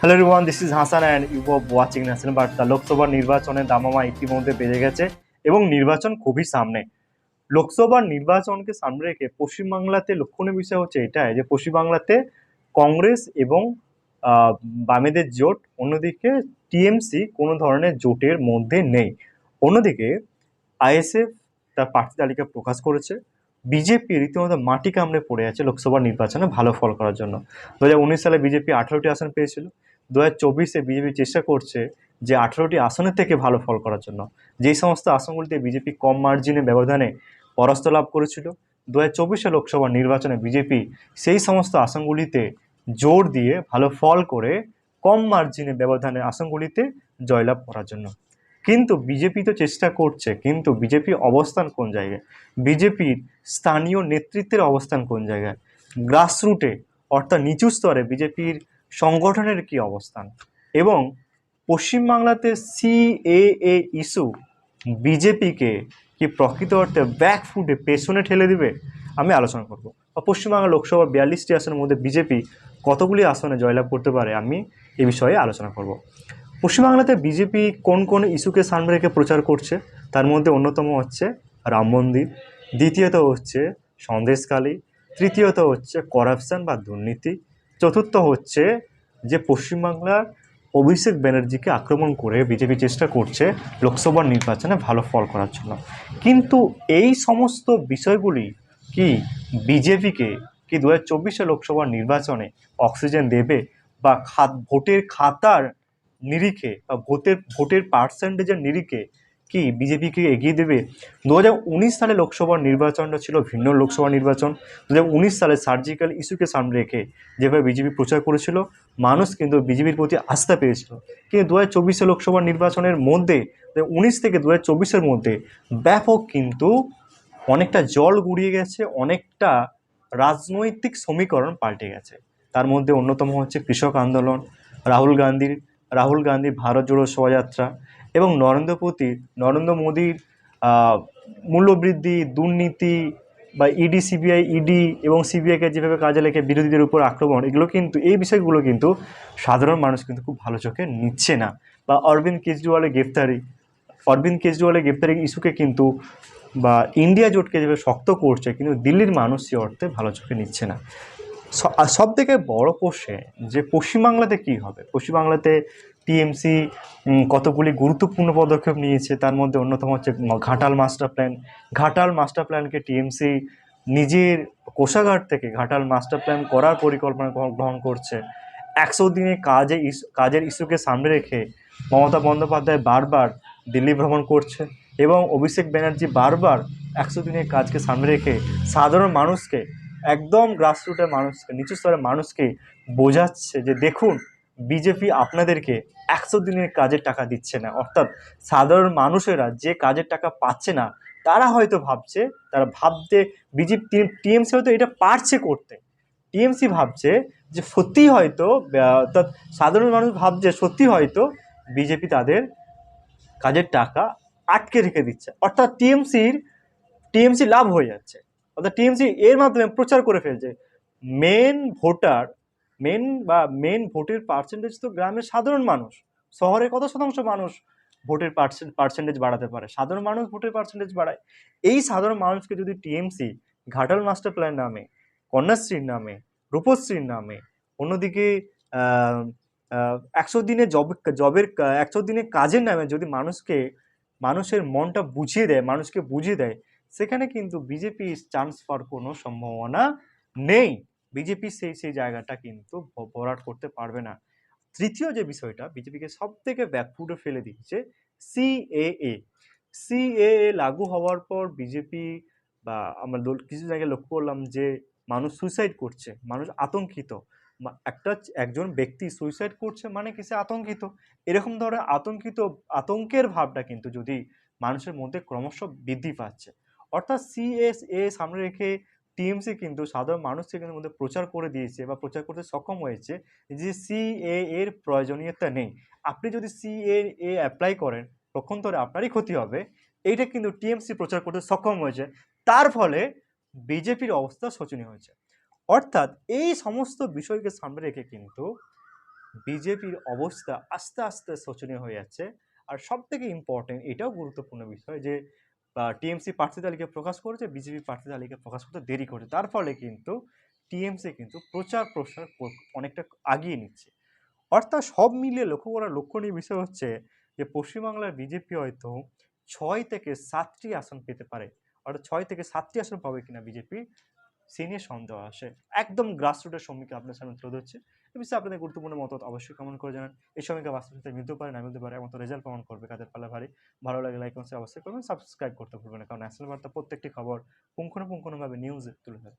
Hello everyone this is Hasan and you watching national Barta Lok Sabha নির্বাচনে দামামা ইতিমধ্যে বেড়ে গেছে এবং নির্বাচন খুবই সামনে। লোকসভার নির্বাচনকে সামনে রেখে পশ্চিমবাংলাতে লক্ষণীয় বিষয় হচ্ছে এটাই যে পশ্চিমবাংলাতে কংগ্রেস এবং বামেদের জোট, অন্যদিকে টিএমসি কোনো ধরনের জোটের মধ্যে নেই। অন্যদিকে আইএসএফ তার প্রার্থী তালিকা প্রকাশ করেছে। বিজেপি রীতিমতো মাটি কামড়ে পড়ে আছে লোকসভা নির্বাচনে ভালো ফল করার জন্য। দু হাজার উনিশ সালে বিজেপি আঠারোটি আসন পেয়েছিল। দু হাজার চব্বিশে বিজেপি চেষ্টা করছে যে আঠেরোটি আসনের থেকে ভালো ফল করার জন্য। যেই সমস্ত আসনগুলিতে বিজেপি কম মার্জিনে ব্যবধানে পরাস্ত লাভ করেছিল, দু হাজার চব্বিশে লোকসভা নির্বাচনে বিজেপি সেই সমস্ত আসনগুলিতে জোর দিয়ে ভালো ফল করে কম মার্জিনে ব্যবধানে আসনগুলিতে জয়লাভ করার জন্য। কিন্তু বিজেপি তো চেষ্টা করছে, কিন্তু বিজেপি অবস্থান কোন জায়গায়? বিজেপির স্থানীয় নেতৃত্বের অবস্থান কোন জায়গায়? গ্রাসরুটে অর্থাৎ নিচু স্তরে বিজেপির সংগঠনের কি অবস্থান? এবং পশ্চিমবাংলাতে সিএএ ইস্যু বিজেপিকে কি প্রকৃত অর্থে ব্যাকফুটে পেছনে ঠেলে দিবে? আমি আলোচনা করব। বা পশ্চিমবাংলা লোকসভা বিয়াল্লিশটি আসনের মধ্যে বিজেপি কতগুলি আসনে জয়লাভ করতে পারে? আমি এ বিষয়ে আলোচনা করব। পশ্চিমবাংলাতে বিজেপি কোন কোন ইস্যুকে সামনে রেখে প্রচার করছে? তার মধ্যে অন্যতম হচ্ছে রাম মন্দির, দ্বিতীয়ত হচ্ছে সন্দেশকালী তৃতীয়ত হচ্ছে করাপশন বা দুর্নীতি চতুর্থ হচ্ছে যে পশ্চিমবাংলার অভিষেক ব্যানার্জিকে আক্রমণ করে বিজেপি চেষ্টা করছে লোকসভা নির্বাচনে ভালো ফল করার জন্য। কিন্তু এই সমস্ত বিষয়গুলি কি বিজেপিকে কি দু হাজার চব্বিশে লোকসভা নির্বাচনে অক্সিজেন দেবে বা খাত ভোটের খাতার নিরিখে বা ভোটের ভোটের পার্সেন্টেজের নিরিখে কি বিজেপিকে এগিয়ে দেবে? দু হাজার উনিশ সালে লোকসভা নির্বাচনটা ছিল ভিন্ন লোকসভা নির্বাচন। দু হাজার উনিশ সালে সার্জিক্যাল ইস্যুকে সামনে রেখে যেভাবে বিজেপি প্রচার করেছিল, মানুষ কিন্তু বিজেপির প্রতি আস্থা পেয়েছিল। কিন্তু দু হাজার লোকসভা নির্বাচনের মধ্যে উনিশ থেকে দু হাজার মধ্যে ব্যাপক কিন্তু অনেকটা জল গুড়িয়ে গেছে, অনেকটা রাজনৈতিক সমীকরণ পাল্টে গেছে। তার মধ্যে অন্যতম হচ্ছে কৃষক আন্দোলন, রাহুল গান্ধীর, রাহুল গান্ধী ভারত জোড়ো শোভাযাত্রা এবং নরেন্দ্র মোদী নরেন্দ্র মোদীর মূল্যবৃদ্ধি, দুর্নীতি বা ইডি সিবিআই ইডি এবং সিবিআইকে যেভাবে কাজে লেগে বিরোধীদের উপর আক্রমণ, এগুলো কিন্তু, এই বিষয়গুলো কিন্তু সাধারণ মানুষ কিন্তু খুব ভালো চোখে নিচ্ছে না। বা অরবিন্দ কেজরিওয়ালের গ্রেফতারি, অরবিন্দ কেজরিওয়ালের গ্রেফতারি ইস্যুকে কিন্তু, বা ইন্ডিয়া জোটকে যেভাবে শক্ত করছে, কিন্তু দিল্লির মানুষ সে অর্থে ভালো চোখে নিচ্ছে না। সব থেকে বড় কোশ্চেন যে পশ্চিমবাংলাতে কি হবে? পশ্চিমবাংলাতে টিএমসি কতগুলি গুরুত্বপূর্ণ পদক্ষেপ নিয়েছে, তার মধ্যে অন্যতম হচ্ছে Ghatal master plan. Ghatal master প্ল্যানকে TMC নিজের কোষাগার থেকে ঘাটাল মাস্টার প্ল্যান করার পরিকল্পনা গ্রহণ- করছে। একশো দিনে কাজে কাজের ইস্যুকে সামনে রেখে মমতা বন্দ্যোপাধ্যায় বারবার দিল্লি ভ্রমণ করছে এবং অভিষেক ব্যানার্জি বারবার একশো দিনের কাজকে সামনে রেখে সাধারণ মানুষকে, একদম গ্রাসরুটের মানুষকে, নিচু স্তরের মানুষকে বোঝাচ্ছে যে দেখুন বিজেপি আপনাদেরকে একশো দিনের কাজের টাকা দিচ্ছে না। অর্থাৎ সাধারণ মানুষেরা যে কাজের টাকা পাচ্ছে না, তারা হয়তো ভাবছে, তারা ভাবতে, বিজেপি টিএমসি হয়তো এটা পারছে করতে। টিএমসি ভাবছে যে সত্যি হয়তো অর্থাৎ সাধারণ মানুষ ভাবছে সত্যি হয়তো বিজেপি তাদের কাজের টাকা আটকে রেখে দিচ্ছে। অর্থাৎ টিএমসির, টিএমসি লাভ হয়ে যাচ্ছে। অর্থাৎ টিএমসি এর মাধ্যমে প্রচার করে ফেলছে। মেন ভোটার মেন বা মেন ভোটের পার্সেন্টেজ তো গ্রামের সাধারণ মানুষ। শহরে কত শতাংশ মানুষ ভোটের পার্সেন্টেজ বাড়াতে পারে? সাধারণ মানুষ ভোটের পার্সেন্টেজ বাড়ায়। এই সাধারণ মানুষকে যদি টিএমসি ঘাটাল মাস্টার প্ল্যান নামে, কন্যাশ্রীর নামে, রূপশ্রীর নামে, অন্যদিকে একশো দিনে জব জবের একশো দিনে কাজের নামে যদি মানুষকে, মানুষের মনটা বুঝিয়ে দেয়, মানুষকে বুঝিয়ে দেয়, সেখানে কিন্তু বিজেপি চান্স পাওয়ার কোনো সম্ভাবনা নেই। বিজেপি সেই সেই জায়গাটা কিন্তু ভরাট করতে পারবে না। তৃতীয় যে বিষয়টা, বিজেপিকে সব থেকে ব্যাকফুটে ফেলে দিচ্ছে সিএএ। সিএএ লাগু হওয়ার পর বিজেপি বা আমরা কিছু জায়গায় লক্ষ্য করলাম যে মানুষ সুইসাইড করছে, মানুষ আতঙ্কিত। একটা একজন ব্যক্তি সুইসাইড করছে মানে কিসে আতঙ্কিত? এরকম ধরনের আতঙ্কিত, আতঙ্কের ভাবটা কিন্তু যদি মানুষের মধ্যে ক্রমশ বৃদ্ধি পাচ্ছে। অর্থাৎ সিএসএ সামনে রেখে টিএমসি কিন্তু সাধারণ মানুষকে কিন্তু মধ্যে প্রচার করে দিয়েছে বা প্রচার করতে সক্ষম হয়েছে যে সিএ এর প্রয়োজনীয়তা নেই। আপনি যদি সিএ এ অ্যাপ্লাই করেন পক্ষান্তরে আপনারই ক্ষতি হবে। এইটা কিন্তু টিএমসি প্রচার করতে সক্ষম হয়েছে। তার ফলে বিজেপির অবস্থা শোচনীয় হয়েছে। অর্থাৎ এই সমস্ত বিষয়কে সামনে রেখে কিন্তু বিজেপির অবস্থা আস্তে আস্তে শোচনীয় হয়ে যাচ্ছে। আর সব থেকে ইম্পর্টেন্ট এটাও গুরুত্বপূর্ণ বিষয় যে টিএমসি প্রার্থী তালিকা প্রকাশ করেছে বিজেপি প্রার্থী তালিকা প্রকাশ করতে দেরি করেছে তার ফলে কিন্তু টিএমসি কিন্তু প্রচার প্রসার অনেকটা আগিয়ে নিচ্ছে। অর্থাৎ সব মিলিয়ে লক্ষ্য করার লক্ষণীয় বিষয় হচ্ছে যে, পশ্চিমবাংলার বিজেপি হয়তো ছয় থেকে সাতটি আসন পেতে পারে। অর্থাৎ ছয় থেকে সাতটি আসন পাবে কিনা বিজেপি সে নিয়ে সন্দেহ আসে। একদম গ্রাসরুটের সম্মুখে আপনার সামনে তুলে ধরছে। এ বিষয়ে আপনাদের গুরুত্বপূর্ণ মত অবশ্যই কমেন্ট করে জানান। এই সময়কে সাথে মিলতে পারে, না মিলতে পারে, এমন রেজাল্ট প্রমাণ করবে কাদের পালা ভারী। ভালো লাগে লাইক অবশ্যই করবেন। সাবস্ক্রাইব করতে ভুলবেন না, কারণ ন্যাশনাল বার্তা প্রত্যেকটি খবর পুঙ্খানুপুঙ্খানুভাবে নিউজ তুলে ধরে।